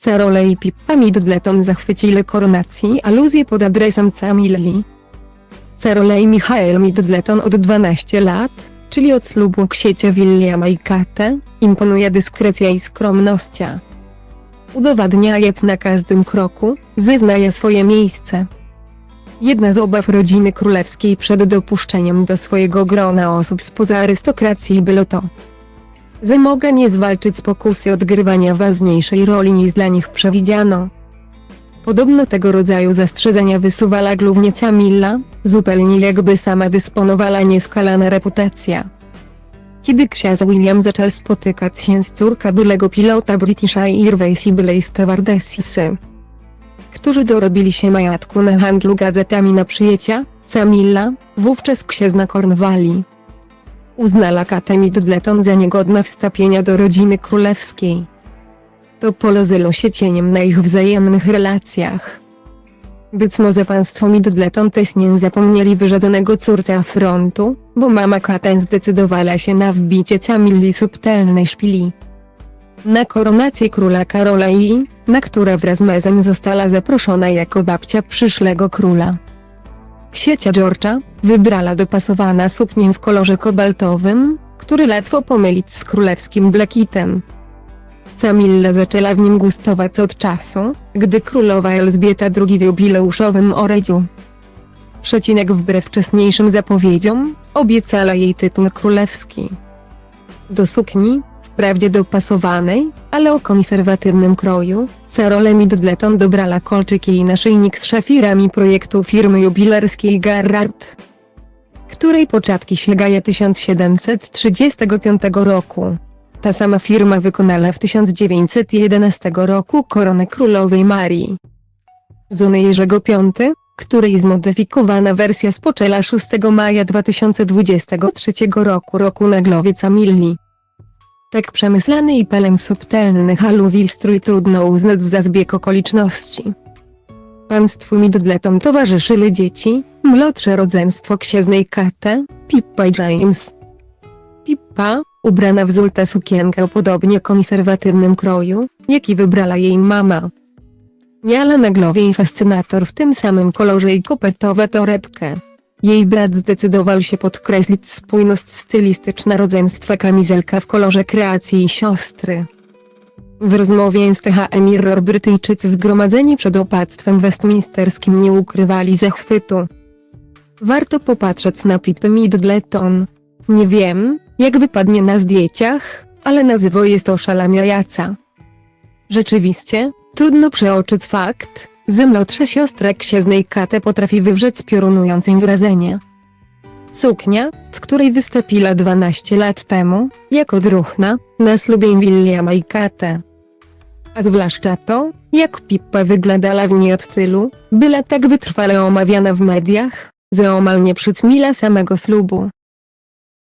Carole i Pippa Middleton zachwycili koronacji aluzje pod adresem Camilli. Carole i Michael Middleton od 12 lat, czyli od ślubu ksiecia Williama i Kate, imponuje dyskrecja i skromnościa. Udowadniając na każdym kroku, zeznaje swoje miejsce. Jedna z obaw rodziny królewskiej przed dopuszczeniem do swojego grona osób spoza arystokracji było to, że mogę nie zwalczyć z pokusy odgrywania ważniejszej roli niż dla nich przewidziano. Podobno tego rodzaju zastrzeżenia wysuwała głównie Camilla, zupełnie jakby sama dysponowała nieskalana reputacja. Kiedy ksiądz William zaczął spotykać się z córką byłego pilota British Airways i byłej stewardessy, którzy dorobili się majątku na handlu gazetami na przyjęcia, Camilla, wówczas księżna Cornwalli. Uznała Katę Middleton za niegodne wstawienia do rodziny królewskiej. To polozyło się cieniem na ich wzajemnych relacjach. Być może państwo Middleton też nie zapomnieli wyrzadzonego córcia frontu, bo mama Katen zdecydowała się na wbicie Camilli subtelnej szpili. Na koronację króla Karola i, na które wraz z mezem została zaproszona jako babcia przyszłego króla. Ksiecia George'a, wybrała dopasowana suknię w kolorze kobaltowym, który łatwo pomylić z królewskim blakitem. Camilla zaczęła w nim gustować od czasu, gdy królowa Elżbieta II w jubileuszowym orędziu. Przecinek wbrew wcześniejszym zapowiedziom, obiecała jej tytuł królewski. Do sukni, wprawdzie dopasowanej, ale o konserwatywnym kroju, Carole Middleton dobrała kolczyki i naszyjnik z szafirami projektu firmy jubilerskiej Garrard, której początki sięgają 1735 roku. Ta sama firma wykonała w 1911 roku koronę królowej Marii. Zony Jerzego V, której zmodyfikowana wersja spoczęła 6 maja 2023 roku roku na głowie Camilli. Tak przemyślany i pełen subtelnych aluzji strój trudno uznać za zbieg okoliczności. Państwu Middleton towarzyszyły dzieci, młodsze rodzeństwo księżnej Kate, Pippa i James. Pippa, ubrana w zultę sukienkę o podobnie konserwatywnym kroju, jaki wybrała jej mama. Miała na głowie i fascynator w tym samym kolorze i kopertowe torebkę. Jej brat zdecydował się podkreślić spójność stylistyczna rodzeństwa kamizelka w kolorze kreacji siostry. W rozmowie z THM Mirror Brytyjczycy zgromadzeni przed opactwem westminsterskim nie ukrywali zachwytu. Warto popatrzeć na Pippę Middleton. Nie wiem, jak wypadnie na zdjęciach, ale nazywo jest oszalamiająca. Rzeczywiście, trudno przeoczyć fakt, że młodsza siostra księżnej Kate potrafi wywrzeć piorunujące wrażenie. Suknia, w której wystąpiła 12 lat temu, jako druhna, na ślubie Williama i Kate. A zwłaszcza to, jak Pippa wyglądała w niej od tylu, była tak wytrwale omawiana w mediach, że omal nie przycmila samego ślubu.